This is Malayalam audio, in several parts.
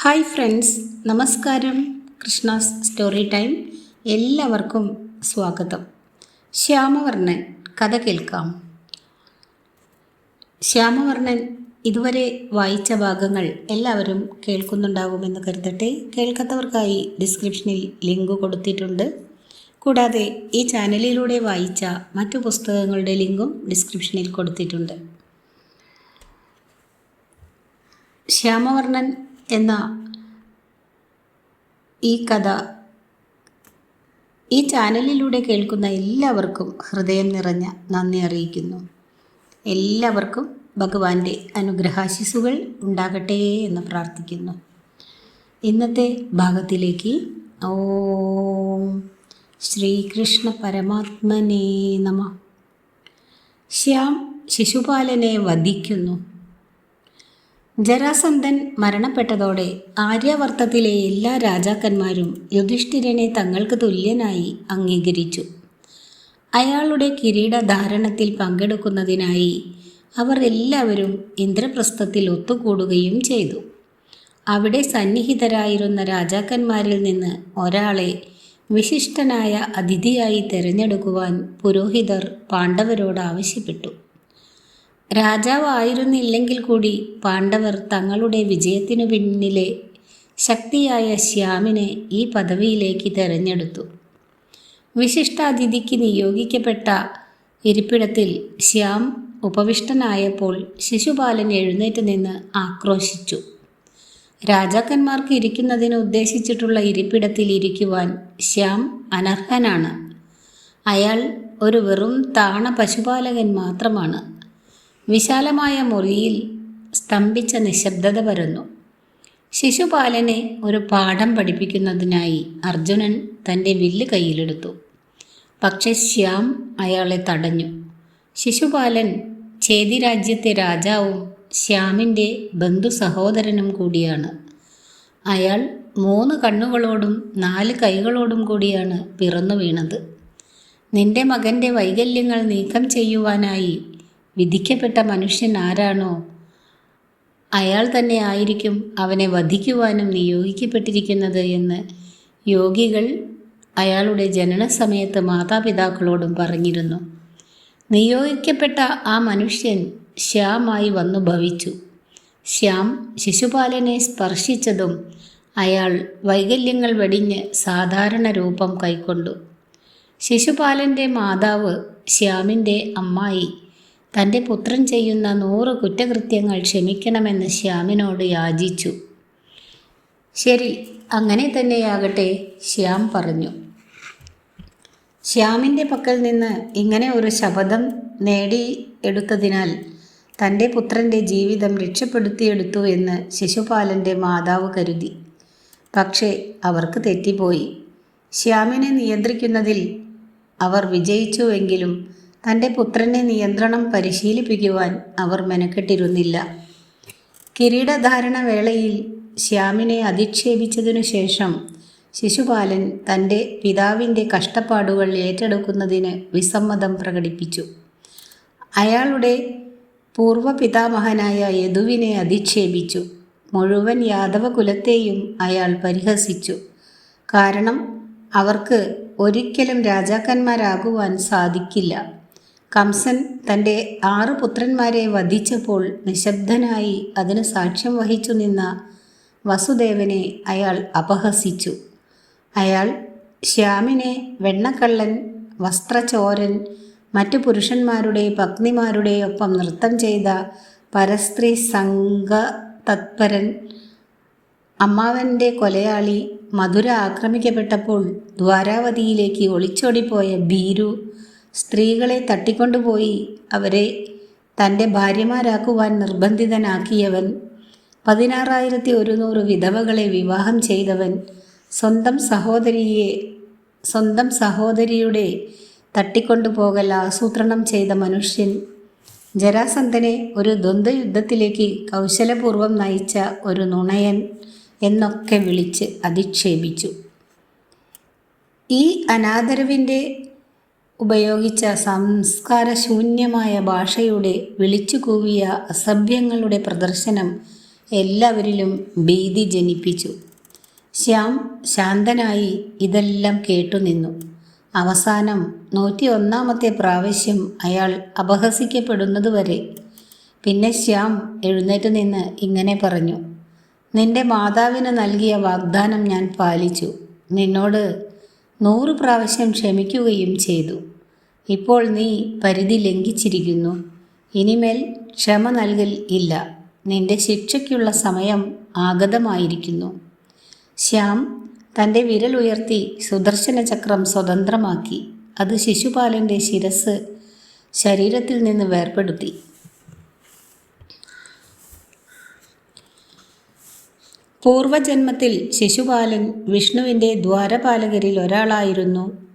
ഹായ് ഫ്രണ്ട്സ് നമസ്കാരം. Krishna's story time. എല്ലാവർക്കും സ്വാഗതം. ശ്യാമവർണൻ കഥ കേൾക്കാം. ശ്യാമവർണൻ ഇതുവരെ വായിച്ച ഭാഗങ്ങൾ എല്ലാവരും കേൾക്കുന്നുണ്ടാകുമെന്ന് കരുതട്ടെ. കേൾക്കാത്തവർക്കായി ഡിസ്ക്രിപ്ഷനിൽ ലിങ്ക് കൊടുത്തിട്ടുണ്ട്. കൂടാതെ ഈ ചാനലിലൂടെ വായിച്ച മറ്റു പുസ്തകങ്ങളുടെ ലിങ്കും ഡിസ്ക്രിപ്ഷനിൽ കൊടുത്തിട്ടുണ്ട്. ശ്യാമവർണൻ എന്ന ഈ കഥ ഈ ചാനലിലൂടെ കേൾക്കുന്ന എല്ലാവർക്കും ഹൃദയം നിറഞ്ഞ നന്ദി അറിയിക്കുന്നു. എല്ലാവർക്കും ഭഗവാന്റെ അനുഗ്രഹാശിസുകൾ ഉണ്ടാകട്ടെ എന്ന് പ്രാർത്ഥിക്കുന്നു. ഇന്നത്തെ ഭാഗത്തിലേക്ക് ഓം ശ്രീകൃഷ്ണ പരമാത്മനേ നമ. ശ്യാം ശിശുപാലനെ വധിക്കുന്നു. ജരാസന്ധൻ മരണപ്പെട്ടതോടെ ആര്യവർത്തത്തിലെ എല്ലാ രാജാക്കന്മാരും യുധിഷ്ഠിരനെ തങ്ങൾക്ക് തുല്യനായി അംഗീകരിച്ചു. അയാളുടെ കിരീടധാരണത്തിൽ പങ്കെടുക്കുന്നതിനായി അവർ എല്ലാവരും ഇന്ദ്രപ്രസ്ഥത്തിൽ ഒത്തുകൂടുകയും ചെയ്തു. അവിടെ സന്നിഹിതരായിരുന്ന രാജാക്കന്മാരിൽ നിന്ന് ഒരാളെ വിശിഷ്ടനായ അതിഥിയായി തിരഞ്ഞെടുക്കുവാൻ പുരോഹിതർ പാണ്ഡവരോട് ആവശ്യപ്പെട്ടു. രാജാവായിരുന്നില്ലെങ്കിൽ കൂടി പാണ്ഡവർ തങ്ങളുടെ വിജയത്തിനു പിന്നിലെ ശക്തിയായ ശ്യാമിനെ ഈ പദവിയിലേക്ക് തെരഞ്ഞെടുത്തു. വിശിഷ്ടാതിഥിക്ക് നിയോഗിക്കപ്പെട്ട ഇരിപ്പിടത്തിൽ ശ്യാം ഉപവിഷ്ടനായപ്പോൾ ശിശുപാലൻ എഴുന്നേറ്റ് നിന്ന് ആക്രോശിച്ചു. രാജാക്കന്മാർക്ക് ഇരിക്കുന്നതിന് ഉദ്ദേശിച്ചിട്ടുള്ള ഇരിപ്പിടത്തിൽ ഇരിക്കുവാൻ ശ്യാം അനർഹനാണ്. അയാൾ ഒരു വെറും താണ പശുപാലകൻ മാത്രമാണ്. വിശാലമായ മുറിയിൽ സ്തംഭിച്ച നിശബ്ദത പരന്നു. ശിശുപാലനെ ഒരു പാഠം പഠിപ്പിക്കുന്നതിനായി അർജുനൻ തന്റെ വില്ല് കയ്യിലെടുത്തു. പക്ഷെ ശ്യാം അയാളെ തടഞ്ഞു. ശിശുപാലൻ ചേതിരാജ്യത്തെ രാജാവും ശ്യാമിന്റെ ബന്ധു സഹോദരനും കൂടിയാണ്. അയാൾ മൂന്ന് കണ്ണുകളോടും നാല് കൈകളോടും കൂടിയാണ് പിറന്നു വീണത്. നിന്റെ മകന്റെ വൈകല്യങ്ങൾ നീക്കം ചെയ്യുവാനായി വിധിക്കപ്പെട്ട മനുഷ്യൻ ആരാണോ? അയാൾ തന്നെ ആയിരിക്കും അവനെ വധിക്കുവാനും നിയോഗിക്കപ്പെട്ടിരിക്കുന്നത് എന്ന് യോഗികൾ അയാളുടെ ജനന സമയത്ത് മാതാപിതാക്കളോടും പറഞ്ഞിരുന്നു. നിയോഗിക്കപ്പെട്ട ആ മനുഷ്യൻ ശ്യാമായി വന്നു ഭവിച്ചു. ശ്യാം ശിശുപാലനെ സ്പർശിച്ചതും അയാൾ വൈകല്യങ്ങൾ വെടിഞ്ഞ് സാധാരണ രൂപം കൈക്കൊണ്ടു. ശിശുപാലന്റെ മാതാവ് ശ്യാമിന്റെ അമ്മായി. തന്റെ പുത്രൻ ചെയ്യുന്ന നൂറ് കുറ്റകൃത്യങ്ങൾ ക്ഷമിക്കണമെന്ന് ശ്യാമിനോട് യാചിച്ചു. ശരി അങ്ങനെ തന്നെയാകട്ടെ ശ്യാം പറഞ്ഞു. ശ്യാമിന്റെ പക്കൽ നിന്ന് ഇങ്ങനെ ഒരു ശപഥം നേടിയെടുത്തതിനാൽ തന്റെ പുത്രന്റെ ജീവിതം രക്ഷപ്പെടുത്തിയെടുത്തു എന്ന് ശിശുപാലന്റെ മാതാവ് കരുതി. പക്ഷേ അവർക്ക് തെറ്റിപ്പോയി. ശ്യാമിനെ നിയന്ത്രിക്കുന്നതിൽ അവർ വിജയിച്ചുവെങ്കിലും തന്റെ പുത്രനെ നിയന്ത്രണം പരിശീലിപ്പിക്കുവാൻ അവർ മെനക്കെട്ടിരുന്നില്ല. കിരീടധാരണ വേളയിൽ ശ്യാമിനെ അധിക്ഷേപിച്ചതിനു ശേഷം ശിശുപാലൻ തന്റെ പിതാവിന്റെ കഷ്ടപ്പാടുകൾ ഏറ്റെടുക്കുന്നതിന് വിസമ്മതം പ്രകടിപ്പിച്ചു. അയാളുടെ പൂർവപിതാമഹനായ യദുവിനെ അധിക്ഷേപിച്ചു. മുഴുവൻ യാദവ കുലത്തെയും അയാൾ പരിഹസിച്ചു. കാരണം അവർക്ക് ഒരിക്കലും രാജാക്കന്മാരാകുവാൻ സാധിക്കില്ല. കംസൻ തന്റെ ആറു പുത്രന്മാരെ വധിച്ചപ്പോൾ നിശബ്ദനായി അതിന് സാക്ഷ്യം വഹിച്ചു നിന്ന വസുദേവനെ അയാൾ അപഹസിച്ചു. അയാൾ ശ്യാമിനെ വെണ്ണക്കള്ളൻ വസ്ത്രചോരൻ മറ്റു പുരുഷന്മാരുടെ പത്നിമാരുടെ ഒപ്പം നൃത്തം ചെയ്ത പരസ്ത്രീ സംഘ തത്പരൻ അമ്മാവന്റെ കൊലയാളി മധുര ആക്രമിക്കപ്പെട്ടപ്പോൾ ദ്വാരാവതിയിലേക്ക് ഒളിച്ചോടിപ്പോയ ഭീരു സ്ത്രീകളെ തട്ടിക്കൊണ്ടുപോയി അവരെ തന്റെ ഭാര്യമാരാക്കുവാൻ നിർബന്ധിതനാക്കിയവൻ പതിനാറായിരത്തി ഒരുന്നൂറ് വിധവകളെ വിവാഹം ചെയ്തവൻ സ്വന്തം സഹോദരിയെ സ്വന്തം സഹോദരിയുടെ തട്ടിക്കൊണ്ടുപോകൽ ആസൂത്രണം ചെയ്ത മനുഷ്യൻ. ജരാസന്ധനെ ഒരു ദ്വന്ദ്വയുദ്ധത്തിലേക്ക് കൗശലപൂർവം നയിച്ച ഒരു നുണയൻ എന്നൊക്കെ വിളിച്ച് അധിക്ഷേപിച്ചു. ഈ അനാദരവിന്റെ ഉപയോഗിച്ച സംസ്കാരശൂന്യമായ ഭാഷയുടെ വിളിച്ചു കൂവിയ അസഭ്യങ്ങളുടെ പ്രദർശനം എല്ലാവരിലും ഭീതി ജനിപ്പിച്ചു. ശ്യാം ശാന്തനായി ഇതെല്ലാം കേട്ടുനിന്നു. അവസാനം നൂറ്റി ഒന്നാമത്തെ പ്രാവശ്യം അയാൾ അപഹസിക്കപ്പെടുന്നതുവരെ പിന്നെ ശ്യാം എഴുന്നേറ്റ് നിന്ന് ഇങ്ങനെ പറഞ്ഞു നിന്റെ മാതാവിന് നൽകിയ വാഗ്ദാനം ഞാൻ പാലിച്ചു. നിന്നോട് നൂറ് പ്രാവശ്യം ക്ഷമിക്കുകയും ചെയ്തു. ഇപ്പോൾ നീ പരിധി ലംഘിച്ചിരിക്കുന്നു. ഇനിമേൽ ക്ഷമ നൽകൽ ഇല്ല. നിന്റെ ശിക്ഷയ്ക്കുള്ള സമയം ആഗതമായിരിക്കുന്നു. ശ്യാം തന്റെ വിരൽ ഉയർത്തി സുദർശന ചക്രം സ്വതന്ത്രമാക്കി. അത് ശിശുപാലന്റെ ശിരസ് ശരീരത്തിൽ നിന്ന് വേർപെടുത്തി. പൂർവജന്മത്തിൽ ശിശുപാലൻ വിഷ്ണുവിന്റെ ദ്വാരപാലകരിൽ ഒരാളായിരുന്നു.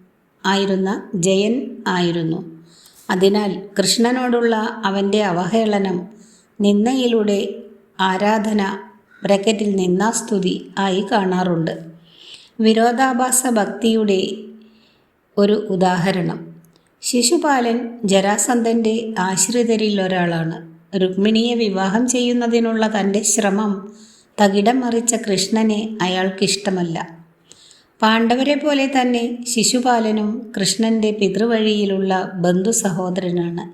ആയിരുന്ന ജയൻ ആയിരുന്നു. അതിനാൽ കൃഷ്ണനോടുള്ള അവന്റെ അവഹേളനം നിന്നയിലൂടെ ആരാധന ബ്രക്കറ്റിൽ നിന്നാസ്തുതി ആയി കാണാറുണ്ട്. വിരോധാഭാസ ഭക്തിയുടെ ഒരു ഉദാഹരണം. ശിശുപാലൻ ജരാസന്ധന്റെ ആശ്രിതരിൽ ഒരാളാണ്. രുക്മിണിയെ വിവാഹം ചെയ്യുന്നതിനുള്ള തന്റെ ശ്രമം തകിടം മറിച്ച കൃഷ്ണനെ അയാൾക്കിഷ്ടമല്ല. പാണ്ഡവരെ പോലെ തന്നെ ശിശുപാലനും കൃഷ്ണന്റെ പിതൃവഴിയിലുള്ള ബന്ധു സഹോദരനാണ്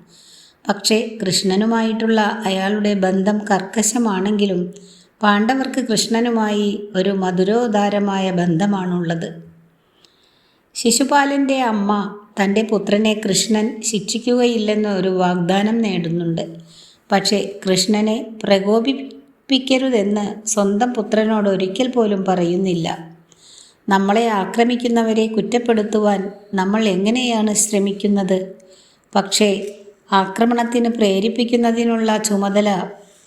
പക്ഷേ കൃഷ്ണനുമായിട്ടുള്ള അയാളുടെ ബന്ധം കർക്കശമാണെങ്കിലും പാണ്ഡവർക്ക് കൃഷ്ണനുമായി ഒരു മധുരോദാരമായ ബന്ധമാണുള്ളത്. ശിശുപാലന്റെ അമ്മ തന്റെ പുത്രനെ കൃഷ്ണൻ ശിക്ഷിക്കുകയില്ലെന്ന് ഒരു വാഗ്ദാനം നേടുന്നുണ്ട്. പക്ഷേ കൃഷ്ണനെ പ്രകോപിപ്പിക്കരുതെന്ന് സ്വന്തം പുത്രനോട് ഒരിക്കൽ പോലും പറയുന്നില്ല. നമ്മളെ ആക്രമിക്കുന്നവരെ കുറ്റപ്പെടുത്തുവാൻ നമ്മൾ എങ്ങനെയാണ് ശ്രമിക്കുന്നത്? പക്ഷേ ആക്രമണത്തിന് പ്രേരിപ്പിക്കുന്നതിനുള്ള ചുമതല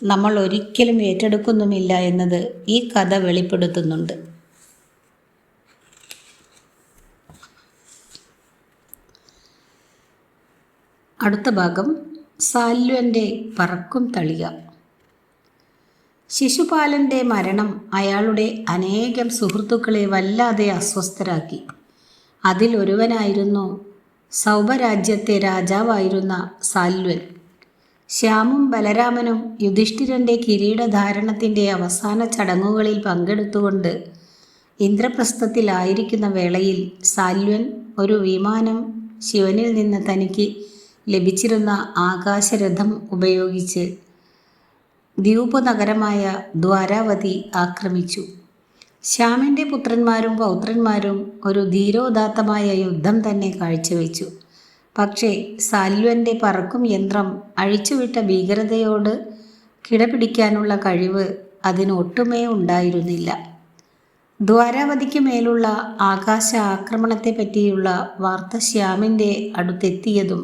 നമ്മൾ ഒരിക്കലും ഏറ്റെടുക്കുന്നുമില്ല എന്നത് ഈ കഥ വെളിപ്പെടുത്തുന്നുണ്ട്. അടുത്ത ഭാഗം സാല്വന്റെ പറക്കും തളിക. ശിശുപാലന്റെ മരണം അയാളുടെ അനേകം സുഹൃത്തുക്കളെ വല്ലാതെ അസ്വസ്ഥരാക്കി. അതിലൊരുവനായിരുന്നു സൗഭരാജ്യത്തെ രാജാവായിരുന്ന സാൽവൻ. ശ്യാമും ബലരാമനും യുധിഷ്ഠിരന്റെ കിരീടധാരണത്തിന്റെ അവസാന ചടങ്ങുകളിൽ പങ്കെടുത്തുകൊണ്ട് ഇന്ദ്രപ്രസ്ഥത്തിലായിരിക്കുന്ന വേളയിൽ സാൽവൻ ഒരു വിമാനം ശിവനിൽ നിന്ന് തനിക്ക് ലഭിച്ചിരുന്ന ആകാശരഥം ഉപയോഗിച്ച് ദ്വീപ് നഗരമായ ദ്വാരാവതി ആക്രമിച്ചു. ശ്യാമിന്റെ പുത്രന്മാരും പൗത്രന്മാരും ഒരു ധീരോദാത്തമായ യുദ്ധം തന്നെ കാഴ്ചവെച്ചു. പക്ഷേ സാൽവന്റെ പറക്കും യന്ത്രം അഴിച്ചുവിട്ട ഭീകരതയോട് കിടപിടിക്കാനുള്ള കഴിവ് അതിനൊട്ടുമേ ഉണ്ടായിരുന്നില്ല. ദ്വാരാവതിക്ക് മേലുള്ള ആകാശ ആക്രമണത്തെ പറ്റിയുള്ള വാർത്ത ശ്യാമിന്റെ അടുത്തെത്തിയതും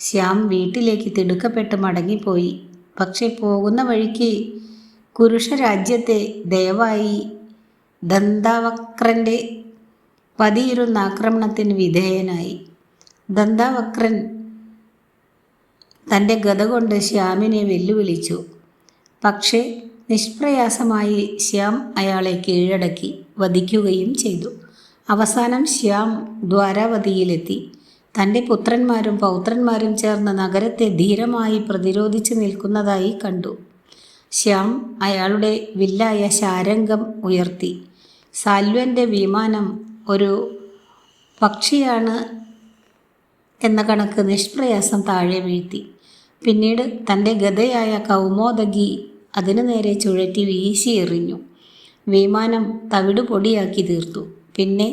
ശ്യാം വീട്ടിലേക്ക് തിടുക്കപ്പെട്ട് മടങ്ങിപ്പോയി. പക്ഷെ പോകുന്ന വഴിക്ക് കുരുഷരാജ്യത്തെ ദയവായി ദന്താവക്രന്റെ പതിയിരുന്ന ആക്രമണത്തിന് വിധേയനായി. ദന്താവക്രൻ തന്റെ ഗത കൊണ്ട് ശ്യാമിനെ വെല്ലുവിളിച്ചു. പക്ഷേ നിഷ്പ്രയാസമായി ശ്യാം അയാളെ കീഴടക്കി വധിക്കുകയും ചെയ്തു. അവസാനം ശ്യാം ദ്വാരാവതിയിലെത്തി. തന്റെ പുത്രന്മാരും പൗത്രന്മാരും ചേർന്ന് നഗരത്തെ ധീരമായി പ്രതിരോധിച്ചു നിൽക്കുന്നതായി കണ്ടു. ശ്യാം അയാളുടെ വില്ലായ ശാരംഗം ഉയർത്തി. സാൽവന്റെ വിമാനം ഒരു പക്ഷിയാണ് എന്ന കണക്ക് നിഷ്പ്രയാസം താഴെ വീഴ്ത്തി. പിന്നീട് തന്റെ ഗതയായ കൗമോദഗി അതിനു നേരെ ചുഴറ്റി വീശി എറിഞ്ഞു. വിമാനം തവിട് പൊടിയാക്കി തീർത്തു. പിന്നെ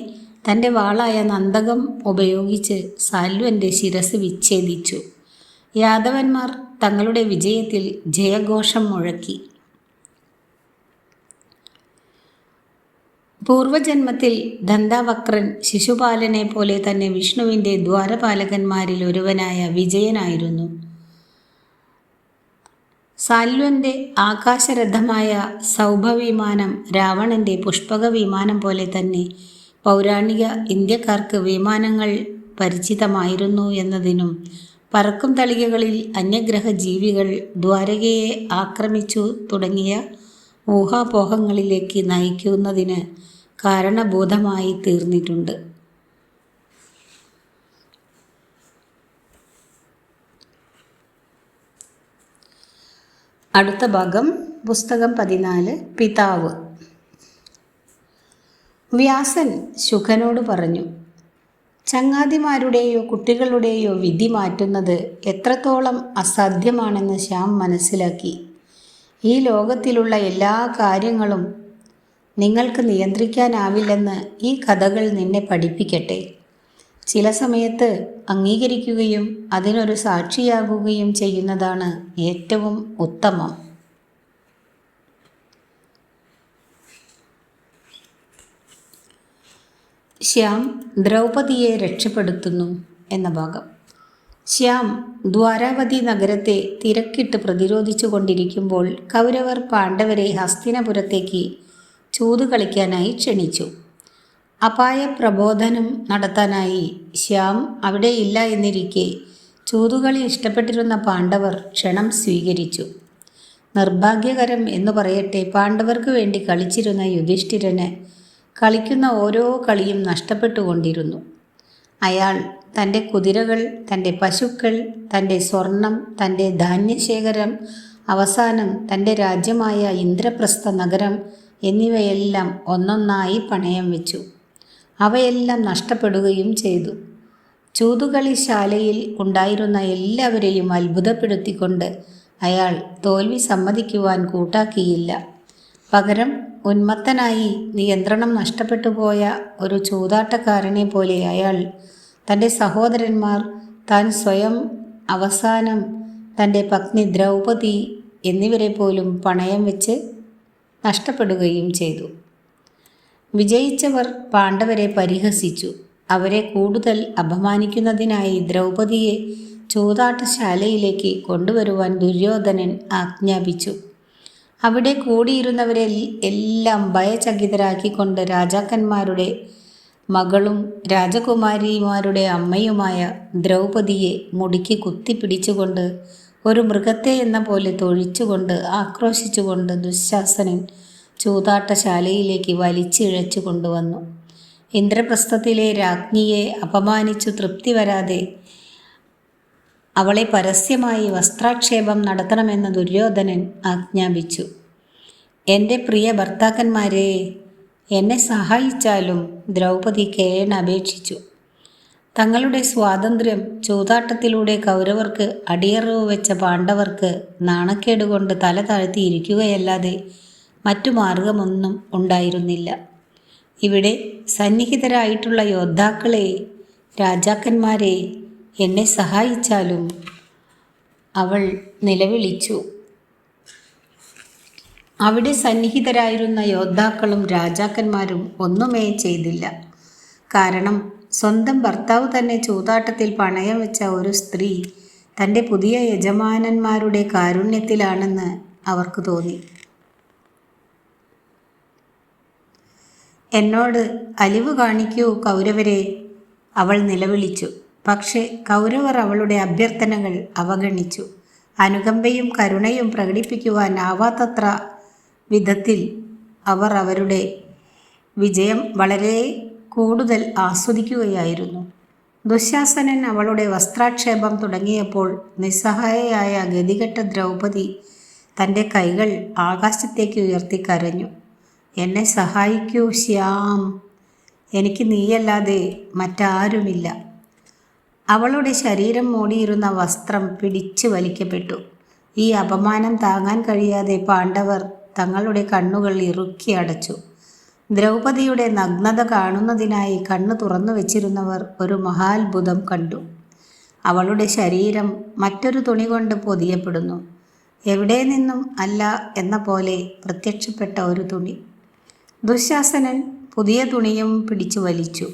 തന്റെ വാളായ നന്ദകം ഉപയോഗിച്ച് സാൽവന്റെ ശിരസ് വിച്ഛേദിച്ചു. യാദവന്മാർ തങ്ങളുടെ വിജയത്തിൽ ജയഘോഷം മുഴക്കി. പൂർവജന്മത്തിൽ ദന്താവക്രൻ ശിശുപാലനെ പോലെ തന്നെ വിഷ്ണുവിന്റെ ദ്വാരപാലകന്മാരിൽ ഒരുവനായ വിജയനായിരുന്നു. സാൽവന്റെ ആകാശരഥമായ സൗഭവിമാനം രാവണന്റെ പുഷ്പക വിമാനം പോലെ തന്നെ പൗരാണിക ഇന്ത്യക്കാർക്ക് വിമാനങ്ങൾ പരിചിതമായിരുന്നു എന്നതിനും പറക്കും തളികകളിൽ അന്യഗ്രഹ ജീവികൾ ദ്വാരകയെ ആക്രമിച്ചു തുടങ്ങിയ ഊഹാപോഹങ്ങളിലേക്ക് നയിക്കുന്നതിന് കാരണബോധമായി തീർന്നിട്ടുണ്ട്. അടുത്ത ഭാഗം പുസ്തകം പതിനാല് പിതാവ്. വ്യാസൻ ശുഖനോട് പറഞ്ഞു ചങ്ങാതിമാരുടെയോ കുട്ടികളുടെയോ വിധി മാറ്റുന്നത് എത്രത്തോളം അസാധ്യമാണെന്ന് ശ്യാം മനസ്സിലാക്കി. ഈ ലോകത്തിലുള്ള എല്ലാ കാര്യങ്ങളും നിങ്ങൾക്ക് നിയന്ത്രിക്കാനാവില്ലെന്ന് ഈ കഥകൾ നിന്നെ പഠിപ്പിക്കട്ടെ. ചില സമയത്ത് അംഗീകരിക്കുകയും അതിനൊരു സാക്ഷിയാകുകയും ചെയ്യുന്നതാണ് ഏറ്റവും ഉത്തമം. ശ്യാം ദ്രൗപദിയെ രക്ഷപ്പെടുത്തുന്നു എന്ന ഭാഗം. ശ്യാം ദ്വാരാവതി നഗരത്തെ തിരക്കിട്ട് പ്രതിരോധിച്ചു കൊണ്ടിരിക്കുമ്പോൾ കൗരവർ പാണ്ഡവരെ ഹസ്തിനപുരത്തേക്ക് ചൂത് കളിക്കാനായി ക്ഷണിച്ചു. അപായ പ്രബോധനം നടത്താനായി ശ്യാം അവിടെ ഇല്ല എന്നിരിക്കെ ചൂതുകളി ഇഷ്ടപ്പെട്ടിരുന്ന പാണ്ഡവർ ക്ഷണം സ്വീകരിച്ചു. നിർഭാഗ്യകരം എന്ന് പറയട്ടെ പാണ്ഡവർക്ക് വേണ്ടി കളിച്ചിരുന്ന യുധിഷ്ഠിരന് കളിക്കുന്ന ഓരോ കളിയും നഷ്ടപ്പെട്ടുകൊണ്ടിരുന്നു. അയാൾ തന്റെ കുതിരകൾ തന്റെ പശുക്കൾ തന്റെ സ്വർണം തന്റെ ധാന്യശേഖരം അവസാനം തന്റെ രാജ്യമായ ഇന്ദ്രപ്രസ്ഥ നഗരം എന്നിവയെല്ലാം ഒന്നൊന്നായി പണയം വെച്ചു. അവയെല്ലാം നഷ്ടപ്പെടുകയും ചെയ്തു. ചൂതുകളി ശാലയിൽ ഉണ്ടായിരുന്ന എല്ലാവരെയും അത്ഭുതപ്പെടുത്തിക്കൊണ്ട് അയാൾ തോൽവി സമ്മതിക്കുവാൻ കൂട്ടാക്കിയില്ല. പകരം ഉന്മത്തനായി നിയന്ത്രണം നഷ്ടപ്പെട്ടു പോയ ഒരു ചൂതാട്ടക്കാരനെ പോലെ അയാൾ തന്റെ സഹോദരന്മാർ താൻ സ്വയം അവസാനം തന്റെ പത്നി ദ്രൗപതി എന്നിവരെ പോലും പണയം വെച്ച് നഷ്ടപ്പെടുകയും ചെയ്തു. വിജയിച്ചവർ പാണ്ഡവരെ പരിഹസിച്ചു. അവരെ കൂടുതൽ അപമാനിക്കുന്നതിനായി ദ്രൗപതിയെ ചൂതാട്ടശാലയിലേക്ക് കൊണ്ടുവരുവാൻ ദുര്യോധനൻ ആജ്ഞാപിച്ചു. അവിടെ കൂടിയിരുന്നവരെ എല്ലാം ഭയചകിതരാക്കിക്കൊണ്ട് രാജാക്കന്മാരുടെ മകളും രാജകുമാരിമാരുടെ അമ്മയുമായ ദ്രൗപദിയെ മുടിക്ക് കുത്തിപ്പിടിച്ചുകൊണ്ട് ഒരു മൃഗത്തെ എന്ന പോലെ തൊഴിച്ചുകൊണ്ട് ആക്രോശിച്ചുകൊണ്ട് ദുശാസനൻ ചൂതാട്ടശാലയിലേക്ക് വലിച്ചിഴച്ചു കൊണ്ടുവന്നു ഇന്ദ്രപ്രസ്ഥത്തിലെ രാജ്ഞിയെ അപമാനിച്ചു തൃപ്തി വരാതെ അവളെ പരസ്യമായി വസ്ത്രാക്ഷേപം നടത്തണമെന്ന് ദുര്യോധനൻ ആജ്ഞാപിച്ചു. എന്റെ പ്രിയ ഭർത്താക്കന്മാരെ എന്നെ സഹായിച്ചാലും ദ്രൗപദി കേണ അപേക്ഷിച്ചു. തങ്ങളുടെ സ്വാതന്ത്ര്യം ചൂതാട്ടത്തിലൂടെ കൗരവർക്ക് അടിയറവ് വെച്ച പാണ്ഡവർക്ക് നാണക്കേടുകൊണ്ട് തല താഴ്ത്തിയിരിക്കുകയല്ലാതെ മറ്റു മാർഗമൊന്നും ഉണ്ടായിരുന്നില്ല. ഇവിടെ സന്നിഹിതരായിട്ടുള്ള യോദ്ധാക്കളെ രാജാക്കന്മാരെ എന്നെ സഹായിച്ചാലും അവൾ നിലവിളിച്ചു. അവിടെ സന്നിഹിതരായിരുന്ന യോദ്ധാക്കളും രാജാക്കന്മാരും ഒന്നുമേ ചെയ്തില്ല. കാരണം സ്വന്തം ഭർത്താവ് തന്നെ ചൂതാട്ടത്തിൽ പണയം വെച്ച ഒരു സ്ത്രീ തന്റെ പുതിയ യജമാനന്മാരുടെ കാരുണ്യത്തിലാണെന്ന് അവർക്ക് തോന്നി. എന്നോട് അലിവ് കാണിക്കൂ കൗരവരെ അവൾ നിലവിളിച്ചു. പക്ഷേ കൗരവർ അവളുടെ അഭ്യർത്ഥനകൾ അവഗണിച്ചു. അനുകമ്പയും കരുണയും പ്രകടിപ്പിക്കുവാനാവാത്തത്ര വിധത്തിൽ അവർ അവരുടെ വിജയം വളരെ കൂടുതൽ ആസ്വദിക്കുകയായിരുന്നു. ദുശാസനൻ അവളുടെ വസ്ത്രാക്ഷേപം തുടങ്ങിയപ്പോൾ നിസ്സഹായയായ ഗതികെട്ട ദ്രൗപദി തന്റെ കൈകൾ ആകാശത്തേക്ക് ഉയർത്തി കരഞ്ഞു. എന്നെ സഹായിക്കൂ ശ്യാം. എനിക്ക് നീയല്ലാതെ മറ്റാരുമില്ല. അവളുടെ ശരീരം മൂടിയിരുന്ന വസ്ത്രം പിടിച്ചു വലിക്കപ്പെട്ടു. ഈ അപമാനം താങ്ങാൻ കഴിയാതെ പാണ്ഡവർ തങ്ങളുടെ കണ്ണുകൾ ഇറുക്കി അടച്ചു. ദ്രൗപദിയുടെ നഗ്നത കാണുന്നതിനായി കണ്ണു തുറന്നു വെച്ചിരുന്നവർ ഒരു മഹാത്ഭുതം കണ്ടു. അവളുടെ ശരീരം മറ്റൊരു തുണി കൊണ്ട് പൊതിയപ്പെടുന്നു. എവിടെ നിന്നും അല്ല എന്ന പോലെ പ്രത്യക്ഷപ്പെട്ട ഒരു തുണി. ദുശാസനൻ പുതിയ തുണിയും പിടിച്ചു വലിച്ചു.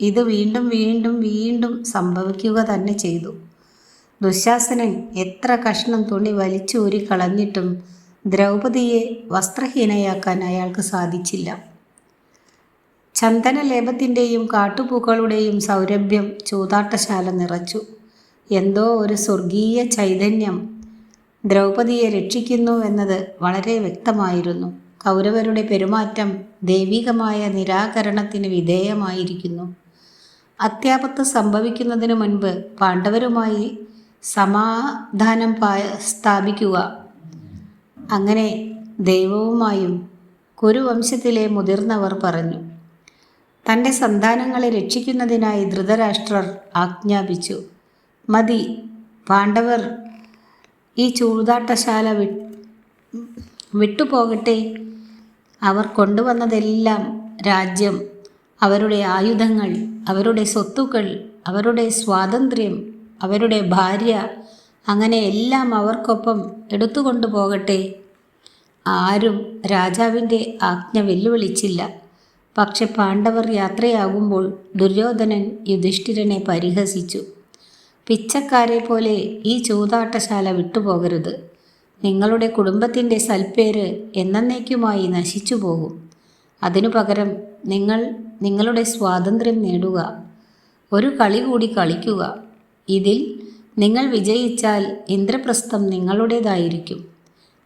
ഇത് വീണ്ടും വീണ്ടും വീണ്ടും സംഭവിക്കുക തന്നെ ചെയ്തു. ദുശാസനൻ എത്ര കഷ്ണം തുണി വലിച്ചൂരി കളഞ്ഞിട്ടും ദ്രൗപദിയെ വസ്ത്രഹീനയാക്കാൻ അയാൾക്ക് സാധിച്ചില്ല. ചന്ദനലേപത്തിന്റെയും കാട്ടുപൂക്കളുടെയും സൗരഭ്യം ചൂതാട്ടശാല നിറച്ചു. എന്തോ ഒരു സ്വർഗീയ ചൈതന്യം ദ്രൗപദിയെ രക്ഷിക്കുന്നു എന്നത് വളരെ വ്യക്തമായിരുന്നു. കൗരവരുടെ പെരുമാറ്റം ദൈവികമായ നിരാകരണത്തിന് വിധേയമായിരിക്കുന്നു. അത്യാപത്ത് സംഭവിക്കുന്നതിനു മുൻപ് പാണ്ഡവരുമായി സമാധാനം സ്ഥാപിക്കുക. അങ്ങനെ ദൈവവുമായും കുരുവംശത്തിലെ മുതിർന്നവർ പറഞ്ഞു. തന്റെ സന്താനങ്ങളെ രക്ഷിക്കുന്നതിനായി ധൃതരാഷ്ട്രർ ആജ്ഞാപിച്ചു. മതി പാണ്ഡവർ ഈ ചൂതാട്ടശാല വി വിട്ടുപോകട്ടെ. അവർ കൊണ്ടുവന്നതെല്ലാം രാജ്യം അവരുടെ ആയുധങ്ങൾ അവരുടെ സ്വത്തുക്കൾ അവരുടെ സ്വാതന്ത്ര്യം അവരുടെ ഭാര്യ അങ്ങനെ എല്ലാം അവർക്കൊപ്പം എടുത്തുകൊണ്ടു പോകട്ടെ. ആരും രാജാവിന്റെ ആജ്ഞ വെല്ലുവിളിച്ചില്ല. പക്ഷെ പാണ്ഡവർ യാത്രയാകുമ്പോൾ ദുര്യോധനൻ യുധിഷ്ഠിരനെ പരിഹസിച്ചു. പിച്ചക്കാരെ പോലെ ഈ ചൂതാട്ടശാല വിട്ടുപോകരുത്. നിങ്ങളുടെ കുടുംബത്തിന്റെ സൽപ്പേര് എന്നേക്കുമായി നശിച്ചു പോകും അതിനു പകരം നിങ്ങൾ നിങ്ങളുടെ സ്വാതന്ത്ര്യം നേടുക. ഒരു കളി കൂടി കളിക്കുക. ഇതിൽ നിങ്ങൾ വിജയിച്ചാൽ ഇന്ദ്രപ്രസ്ഥം നിങ്ങളുടേതായിരിക്കും.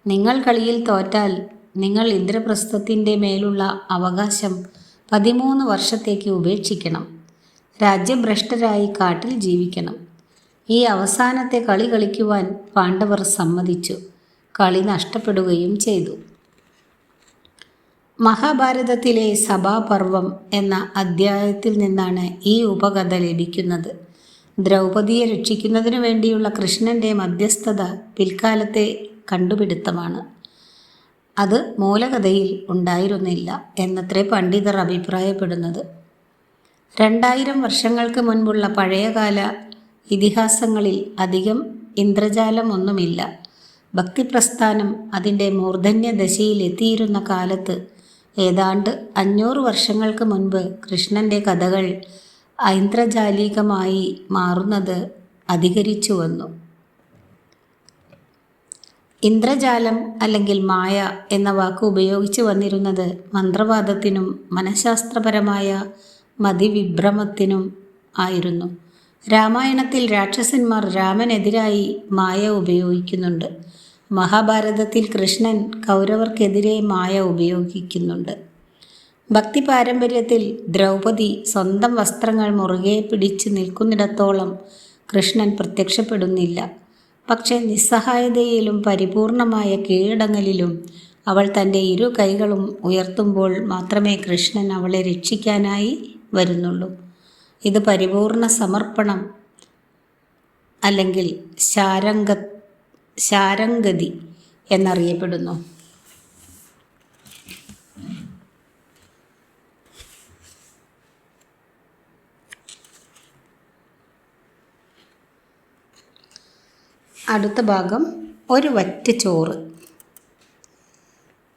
നിങ്ങൾ കളിയിൽ തോറ്റാൽ നിങ്ങൾ ഇന്ദ്രപ്രസ്ഥത്തിന്റെ മേലുള്ള അവകാശം പതിമൂന്ന് വർഷത്തേക്ക് ഉപേക്ഷിക്കണം. രാജ്യഭ്രഷ്ടരായി കാട്ടിൽ ജീവിക്കണം. ഈ അവസാനത്തെ കളി കളിക്കുവാൻ പാണ്ഡവർ സമ്മതിച്ചു. കളി നഷ്ടപ്പെടുകയും ചെയ്തു. മഹാഭാരതത്തിലെ സഭാപർവം എന്ന അധ്യായത്തിൽ നിന്നാണ് ഈ ഉപകഥ ലഭിക്കുന്നത്. ദ്രൗപദിയെ രക്ഷിക്കുന്നതിനു വേണ്ടിയുള്ള കൃഷ്ണന്റെ മധ്യസ്ഥത പിൽക്കാലത്തെ കണ്ടുപിടുത്തമാണ്. അത് മൂലകഥയിൽ ഉണ്ടായിരുന്നില്ല എന്നത്രേ പണ്ഡിതർ അഭിപ്രായപ്പെടുന്നത്. രണ്ടായിരം വർഷങ്ങൾക്ക് മുൻപുള്ള പഴയകാല ഇതിഹാസങ്ങളിൽ അധികം ഇന്ദ്രജാലമൊന്നുമില്ല. ഭക്തിപ്രസ്ഥാനം അതിന്റെ മൂർധന്യ ദശയിൽ എത്തിയിരുന്ന കാലത്ത് ഏതാണ്ട് അഞ്ഞൂറ് വർഷങ്ങൾക്ക് മുൻപ് കൃഷ്ണന്റെ കഥകൾ ഐന്ദ്രജാലികമായി മാറുന്നത് അധികരിച്ചു വന്നു. ഇന്ദ്രജാലം അല്ലെങ്കിൽ മായ എന്ന വാക്ക് ഉപയോഗിച്ചു വന്നിരുന്നത് മന്ത്രവാദത്തിനും മനഃശാസ്ത്രപരമായ മതിവിഭ്രമത്തിനും ആയിരുന്നു. രാമായണത്തിൽ രാക്ഷസന്മാർ രാമനെതിരായി മായ ഉപയോഗിക്കുന്നുണ്ട്. മഹാഭാരതത്തിൽ കൃഷ്ണൻ കൗരവർക്കെതിരെ മായ ഉപയോഗിക്കുന്നുണ്ട്. ഭക്തി പാരമ്പര്യത്തിൽ ദ്രൗപദി സ്വന്തം വസ്ത്രങ്ങൾ മുറുകെ പിടിച്ച് നിൽക്കുന്നിടത്തോളം കൃഷ്ണൻ പ്രത്യക്ഷപ്പെടുന്നില്ല. പക്ഷേ നിസ്സഹായതയിലും പരിപൂർണമായ കീഴടങ്ങലിലും അവൾ തന്റെ ഇരു കൈകളും ഉയർത്തുമ്പോൾ മാത്രമേ കൃഷ്ണൻ അവളെ രക്ഷിക്കാനായി വരുന്നുള്ളൂ. ഇത് പരിപൂർണ സമർപ്പണം അല്ലെങ്കിൽ ശാരംഗ ശാരംഗതി എന്നറിയപ്പെടുന്നു. അടുത്ത ഭാഗം ഒരു വറ്റ് ചോറ്.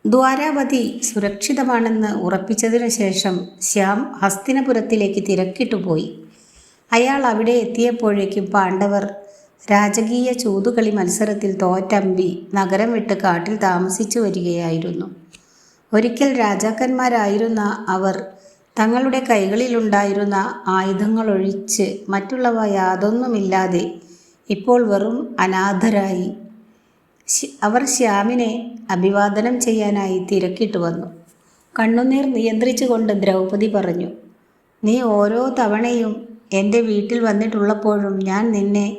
ദ്വാരാവതി സുരക്ഷിതമാണെന്ന് ഉറപ്പിച്ചതിനു ശേഷം ശ്യാം ഹസ്തിനപുരത്തിലേക്ക് തിരക്കിട്ടു പോയി അയാൾ അവിടെ എത്തിയപ്പോഴേക്കും പാണ്ഡവർ രാജകീയ ചൂതുകളി മത്സരത്തിൽ തോറ്റമ്പി നഗരം വിട്ട് കാട്ടിൽ താമസിച്ചു വരികയായിരുന്നു. ഒരിക്കൽ രാജാക്കന്മാരായിരുന്ന അവർ തങ്ങളുടെ കൈകളിലുണ്ടായിരുന്ന ആയുധങ്ങളൊഴിച്ച് മറ്റുള്ളവ യാതൊന്നുമില്ലാതെ ഇപ്പോൾ വെറും അനാഥരായി. അവർ ശ്യാമിനെ അഭിവാദനം ചെയ്യാനായി തിരക്കിട്ട് വന്നു. കണ്ണുനീർ നിയന്ത്രിച്ചുകൊണ്ട് ദ്രൗപദി പറഞ്ഞു നീ ഓരോ തവണയും എന്റെ വീട്ടിൽ വന്നിട്ടുള്ളപ്പോഴും ഞാൻ നിന്നെ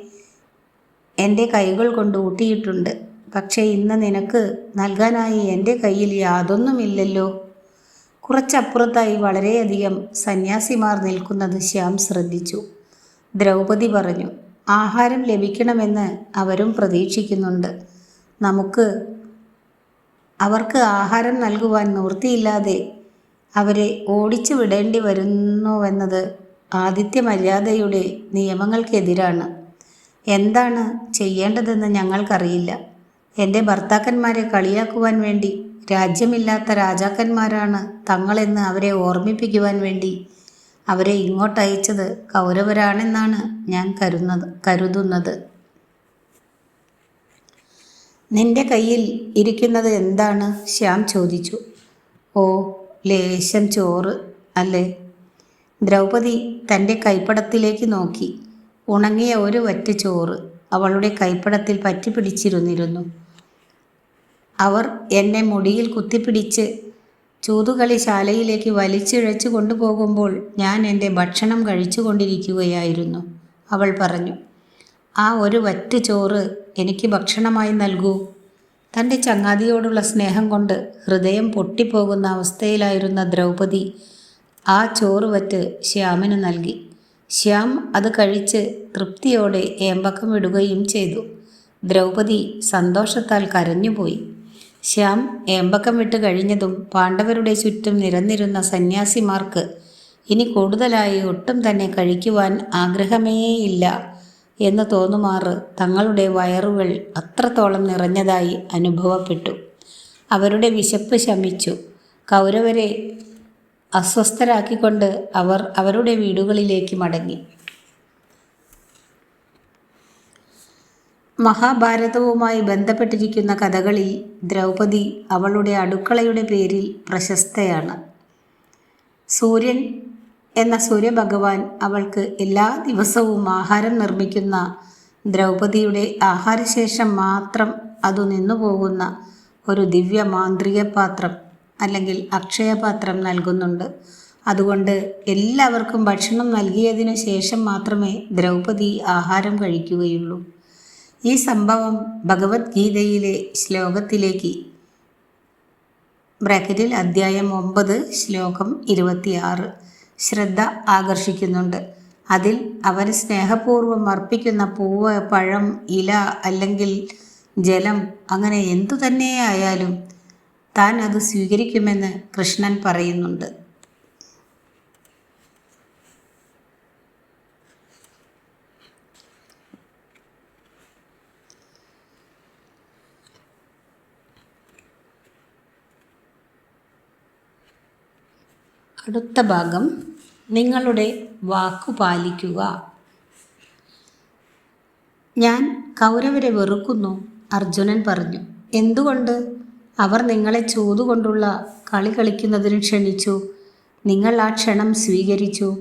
എന്റെ കൈകൾ കൊണ്ട് ഊട്ടിയിട്ടുണ്ട്. പക്ഷേ ഇന്ന് നിനക്ക് നൽകാനായി എന്റെ കയ്യിൽ യാതൊന്നുമില്ലല്ലോ. കുറച്ചപ്പുറത്തായി വളരെയധികം സന്യാസിമാർ നിൽക്കുന്നത് ശ്യാം ശ്രദ്ധിച്ചു. ദ്രൗപദി പറഞ്ഞു ആഹാരം ലഭിക്കണമെന്ന് അവരും പ്രതീക്ഷിക്കുന്നുണ്ട്. നമുക്ക് അവർക്ക് ആഹാരം നൽകുവാൻ നിവൃത്തിയില്ലാതെ അവരെ ഓടിച്ചു വിടേണ്ടി വരുന്നുവെന്നത് ആദിത്യ മര്യാദയുടെ നിയമങ്ങൾക്കെതിരാണ്. എന്താണ് ചെയ്യേണ്ടതെന്ന് ഞങ്ങൾക്കറിയില്ല. എന്റെ ഭർത്താക്കന്മാരെ കളിയാക്കുവാൻ വേണ്ടി രാജ്യമില്ലാത്ത രാജാക്കന്മാരാണ് തങ്ങളെന്ന് അവരെ ഓർമ്മിപ്പിക്കുവാൻ വേണ്ടി അവരെ ഇങ്ങോട്ടയച്ചത് കൗരവരാണെന്നാണ് ഞാൻ കരുന്നത് കരുതുന്നത്. നിന്റെ കയ്യിൽ ഇരിക്കുന്നത് എന്താണ്? ശ്യാം ചോദിച്ചു. ഓ ലേശം ചോറ് അല്ലേ? ദ്രൗപദി തന്റെ കൈപ്പടത്തിലേക്ക് നോക്കി. ഉണങ്ങിയ ഒരു വറ്റ് ചോറ് അവളുടെ കൈപ്പടത്തിൽ പറ്റിപ്പിടിച്ചിരുന്നിരുന്നു അവർ എന്നെ മുടിയിൽ കുത്തിപ്പിടിച്ച് ചൂതുകളി ശാലയിലേക്ക് വലിച്ചിഴച്ചു കൊണ്ടുപോകുമ്പോൾ ഞാൻ എന്റെ ഭക്ഷണം കഴിച്ചുകൊണ്ടിരിക്കുകയായിരുന്നു. അവൾ പറഞ്ഞു ആ ഒരു വറ്റ് ചോറ് എനിക്ക് ഭക്ഷണമായി നൽകൂ തന്റെ ചങ്ങാതിയോടുള്ള സ്നേഹം കൊണ്ട് ഹൃദയം പൊട്ടിപ്പോകുന്ന അവസ്ഥയിലായിരുന്ന ദ്രൗപദി ആ ചോറ് വറ്റ് ശ്യാമിന് നൽകി. ശ്യാം അത് കഴിച്ച് തൃപ്തിയോടെ ഏമ്പക്കം വിടുകയും ചെയ്തു. ദ്രൗപദി സന്തോഷത്താൽ കരഞ്ഞുപോയി. ശ്യാം ഏമ്പക്കം വിട്ട് കഴിഞ്ഞതും പാണ്ഡവരുടെ ചുറ്റും നിരന്നിരുന്ന സന്യാസിമാർക്ക് ഇനി കൂടുതലായി ഒട്ടും തന്നെ കഴിക്കുവാൻ ആഗ്രഹമേയില്ല എന്ന് തോന്നുമാറ് തങ്ങളുടെ വയറുകൾ അത്രത്തോളം നിറഞ്ഞതായി അനുഭവപ്പെട്ടു. അവരുടെ വിശപ്പ് ശമിച്ചു. കൗരവരെ അസ്വസ്ഥരാക്കിക്കൊണ്ട് അവർ അവരുടെ വീടുകളിലേക്ക് മടങ്ങി. മഹാഭാരതവുമായി ബന്ധപ്പെട്ടിരിക്കുന്ന കഥകളിൽ ദ്രൗപദി അവളുടെ അടുക്കളയുടെ പേരിൽ പ്രശസ്തയാണ്. സൂര്യൻ എന്ന സൂര്യഭഗവാൻ അവൾക്ക് എല്ലാ ദിവസവും ആഹാരം നിർമ്മിക്കുന്ന ദ്രൗപദിയുടെ ആഹാരശേഷം മാത്രം അതു നിന്നുപോകുന്ന ഒരു ദിവ്യ മാന്ത്രിക പാത്രം അല്ലെങ്കിൽ അക്ഷയപാത്രം നൽകുന്നുണ്ട്. അതുകൊണ്ട് എല്ലാവർക്കും ഭക്ഷണം നൽകിയതിനു ശേഷം മാത്രമേ ദ്രൗപദി ആഹാരം കഴിക്കുകയുള്ളൂ. ഈ സംഭവം ഭഗവത്ഗീതയിലെ ശ്ലോകത്തിലേക്ക് ബ്രാക്കറ്റിൽ അദ്ധ്യായം ഒമ്പത് ശ്ലോകം ഇരുപത്തിയാറ് ശ്രദ്ധ ആകർഷിക്കുന്നുണ്ട്. അതിൽ അവർ സ്നേഹപൂർവം അർപ്പിക്കുന്ന പൂവ് പഴം ഇല അല്ലെങ്കിൽ ജലം അങ്ങനെ എന്തു തന്നെയായാലും താൻ അത് സ്വീകരിക്കുമെന്ന് കൃഷ്ണൻ പറയുന്നുണ്ട്. അടുത്ത ഭാഗം നിങ്ങളുടെ വാക്കു പാലിക്കുക. ഞാൻ കൗരവരെ വെറുക്കുന്നു അർജുനൻ പറഞ്ഞു. എന്തുകൊണ്ട്? അവർ നിങ്ങളെ ചൂതുകൊണ്ടുള്ള കളി കളിക്കുന്നതിന് ക്ഷണിച്ചു. നിങ്ങൾ ആ ക്ഷണം സ്വീകരിച്ചു.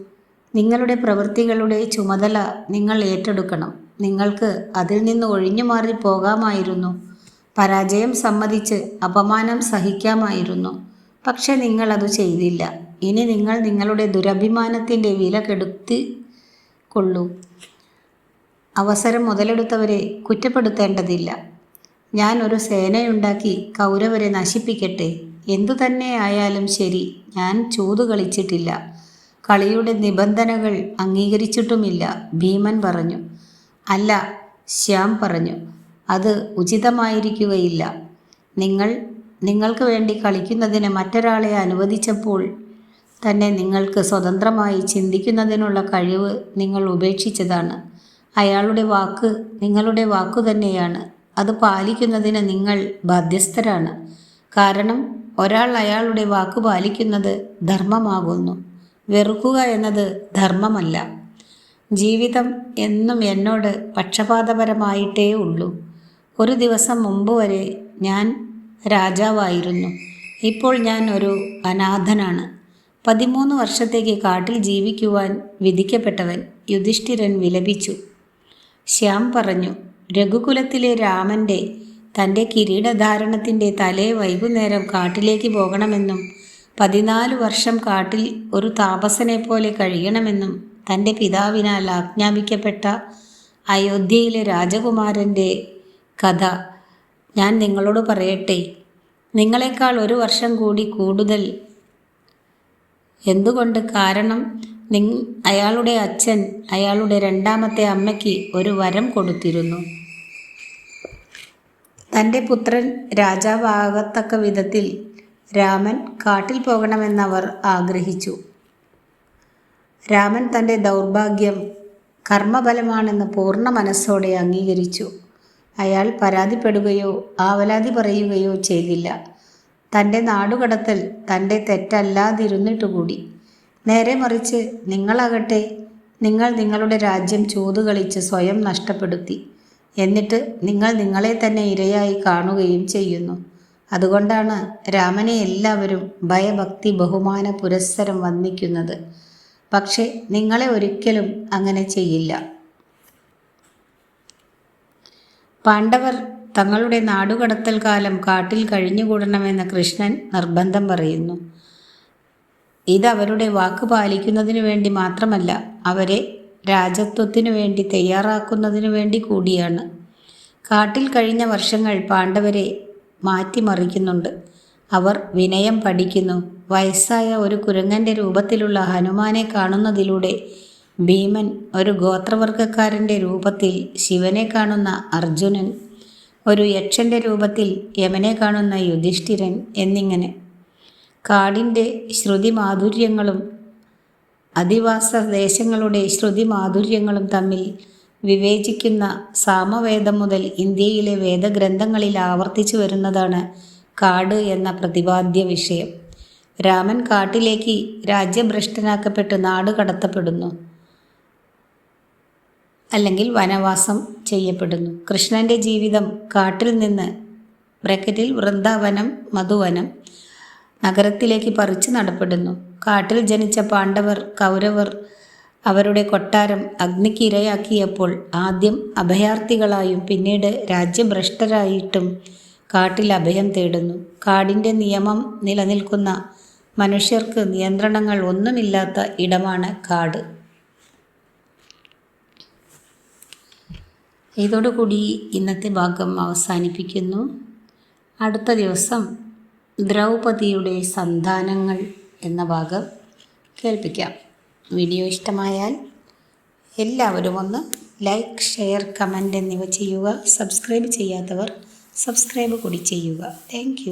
നിങ്ങളുടെ പ്രവൃത്തികളുടെ ചുമതല നിങ്ങൾ ഏറ്റെടുക്കണം. നിങ്ങൾക്ക് അതിൽ നിന്ന് ഒഴിഞ്ഞു മാറി പോകാമായിരുന്നു. പരാജയം സമ്മതിച്ച് അപമാനം സഹിക്കാമായിരുന്നു. പക്ഷെ അത് ചെയ്തില്ല. ഇനി നിങ്ങൾ നിങ്ങളുടെ ദുരഭിമാനത്തിന്റെ വില കെടുത്തി കൊള്ളൂ. അവസരം മുതലെടുത്തവരെ കുറ്റപ്പെടുത്തേണ്ടതില്ല. ഞാൻ ഒരു സേനയുണ്ടാക്കി കൗരവരെ നശിപ്പിക്കട്ടെ. എന്തു തന്നെ ആയാലും ശരി ഞാൻ ചൂതു കളിച്ചിട്ടില്ല. കളിയുടെ നിബന്ധനകൾ അംഗീകരിച്ചിട്ടുമില്ല ഭീമൻ പറഞ്ഞു. അല്ല ശ്യാം പറഞ്ഞു അത് ഉചിതമായിരിക്കുകയില്ല. നിങ്ങൾ നിങ്ങൾക്ക് വേണ്ടി കളിക്കുന്നതിന് മറ്റൊരാളെ അനുവദിച്ചപ്പോൾ തന്നെ നിങ്ങൾക്ക് സ്വതന്ത്രമായി ചിന്തിക്കുന്നതിനുള്ള കഴിവ് നിങ്ങൾ ഉപേക്ഷിച്ചതാണ്. അയാളുടെ വാക്ക് നിങ്ങളുടെ വാക്കു തന്നെയാണ്. അത് പാലിക്കുന്നതിന് നിങ്ങൾ ബാധ്യസ്ഥരാണ്. കാരണം ഒരാൾ അയാളുടെ വാക്ക് പാലിക്കുന്നത് ധർമ്മമാകുന്നു. വെറുക്കുക എന്നത് ധർമ്മമല്ല. ജീവിതം എന്നും എന്നോട് പക്ഷപാതപരമായിട്ടേ ഉള്ളൂ. ഒരു ദിവസം മുമ്പ് വരെ ഞാൻ രാജാവായിരുന്നു. ഇപ്പോൾ ഞാൻ ഒരു അനാഥനാണ്. പതിമൂന്ന് വർഷത്തേക്ക് കാട്ടിൽ ജീവിക്കുവാൻ വിധിക്കപ്പെട്ടവൻ യുധിഷ്ഠിരൻ വിലപിച്ചു. ശ്യാം പറഞ്ഞു രഘുകുലത്തിലെ രാമന്റെ തന്റെ കിരീടധാരണത്തിന്റെ തലേ വൈകുന്നേരം കാട്ടിലേക്ക് പോകണമെന്നും പതിനാല് വർഷം കാട്ടിൽ ഒരു താപസനെ പോലെ കഴിയണമെന്നും തന്റെ പിതാവിനാൽ ആജ്ഞാപിക്കപ്പെട്ട അയോധ്യയിലെ രാജകുമാരന്റെ കഥ ഞാൻ നിങ്ങളോട് പറയട്ടെ. നിങ്ങളെക്കാൾ ഒരു വർഷം കൂടി കൂടുതൽ. എന്തുകൊണ്ട്? കാരണം നിങ് അയാളുടെ അച്ഛൻ അയാളുടെ രണ്ടാമത്തെ അമ്മയ്ക്ക് ഒരു വരം കൊടുത്തിരുന്നു. തന്റെ പുത്രൻ രാജാവാകത്തക്ക വിധത്തിൽ രാമൻ കാട്ടിൽ പോകണമെന്നവർ ആഗ്രഹിച്ചു. രാമൻ തന്റെ ദൗർഭാഗ്യം കർമ്മഫലമാണെന്ന് പൂർണ മനസ്സോടെ അംഗീകരിച്ചു. അയാൾ പരാതിപ്പെടുകയോ ആവലാതി പറയുകയോ ചെയ്തില്ല. തന്റെ നാടുകടത്തൽ തന്റെ തെറ്റല്ലാതിരുന്നിട്ടുകൂടി. നേരെ മറിച്ച് നിങ്ങളാകട്ടെ നിങ്ങൾ നിങ്ങളുടെ രാജ്യം ചൂതുകളിച്ച് സ്വയം നഷ്ടപ്പെടുത്തി. എന്നിട്ട് നിങ്ങൾ നിങ്ങളെ തന്നെ ഇരയായി കാണുകയും ചെയ്യുന്നു. അതുകൊണ്ടാണ് രാമനെ എല്ലാവരും ഭയഭക്തി ബഹുമാന പുരസ്സരം വന്ദിക്കുന്നത്. പക്ഷേ നിങ്ങളെ ഒരിക്കലും അങ്ങനെ ചെയ്യില്ല. പാണ്ഡവർ തങ്ങളുടെ നാടുകടത്തൽ കാലം കാട്ടിൽ കഴിഞ്ഞുകൂടണമെന്ന് കൃഷ്ണൻ നിർബന്ധം പറയുന്നു. ഇത് അവരുടെ വാക്ക് പാലിക്കുന്നതിനു വേണ്ടി മാത്രമല്ല അവരെ രാജത്വത്തിനു വേണ്ടി തയ്യാറാക്കുന്നതിനു വേണ്ടി കൂടിയാണ്. കാട്ടിൽ കഴിഞ്ഞ വർഷങ്ങൾ പാണ്ഡവരെ മാറ്റിമറിക്കുന്നുണ്ട്. അവർ വിനയം പഠിക്കുന്നു. വയസ്സായ ഒരു കുരങ്ങന്റെ രൂപത്തിലുള്ള ഹനുമാനെ കാണുന്നതിലൂടെ ഭീമൻ ഒരു ഗോത്രവർഗക്കാരന്റെ രൂപത്തിൽ ശിവനെ കാണുന്ന അർജുനൻ ഒരു യക്ഷന്റെ രൂപത്തിൽ യമനെ കാണുന്ന യുധിഷ്ഠിരൻ എന്നിങ്ങനെ. കാടിന്റെ ശ്രുതി മാധുര്യങ്ങളും അധിവാസ ദേശങ്ങളുടെ ശ്രുതി മാധുര്യങ്ങളും തമ്മിൽ വിവേചിക്കുന്ന സാമവേദം മുതൽ ഇന്ത്യയിലെ വേദഗ്രന്ഥങ്ങളിൽ ആവർത്തിച്ചു വരുന്നതാണ് കാട് എന്ന പ്രതിപാദ്യ വിഷയം. രാമൻ കാട്ടിലേക്ക് രാജ്യഭ്രഷ്ടനാക്കപ്പെട്ട് നാട് കടത്തപ്പെടുന്നു. അല്ലെങ്കിൽ വനവാസം ചെയ്യപ്പെടുന്നു. കൃഷ്ണന്റെ ജീവിതം കാട്ടിൽ നിന്ന് ബ്രക്കറ്റിൽ വൃന്ദാവനം മധുവനം നഗരത്തിലേക്ക് പറിച്ചു നടപ്പെടുന്നു. കാട്ടിൽ ജനിച്ച പാണ്ഡവർ കൗരവർ അവരുടെ കൊട്ടാരം അഗ്നിക്ക് ഇരയാക്കിയപ്പോൾ ആദ്യം അഭയാർത്ഥികളായും പിന്നീട് രാജ്യഭ്രഷ്ടരായിട്ടും കാട്ടിൽ അഭയം തേടുന്നു. കാടിന്റെ നിയമം നിലനിൽക്കുന്ന മനുഷ്യർക്ക് നിയന്ത്രണങ്ങൾ ഒന്നുമില്ലാത്ത ഇടമാണ് കാട്. ഇതോടുകൂടി ഇന്നത്തെ ഭാഗം അവസാനിപ്പിക്കുന്നു. അടുത്ത ദിവസം ദ്രൗപദിയുടെ സന്താനങ്ങൾ എന്ന ഭാഗം കേൾപ്പിക്കാം. വീഡിയോ ഇഷ്ടമായാൽ എല്ലാവരും ഒന്ന് ലൈക്ക് ഷെയർ കമന്റ് എന്നിവ ചെയ്യുക. സബ്സ്ക്രൈബ് ചെയ്യാത്തവർ സബ്സ്ക്രൈബ് കൂടി ചെയ്യുക. താങ്ക്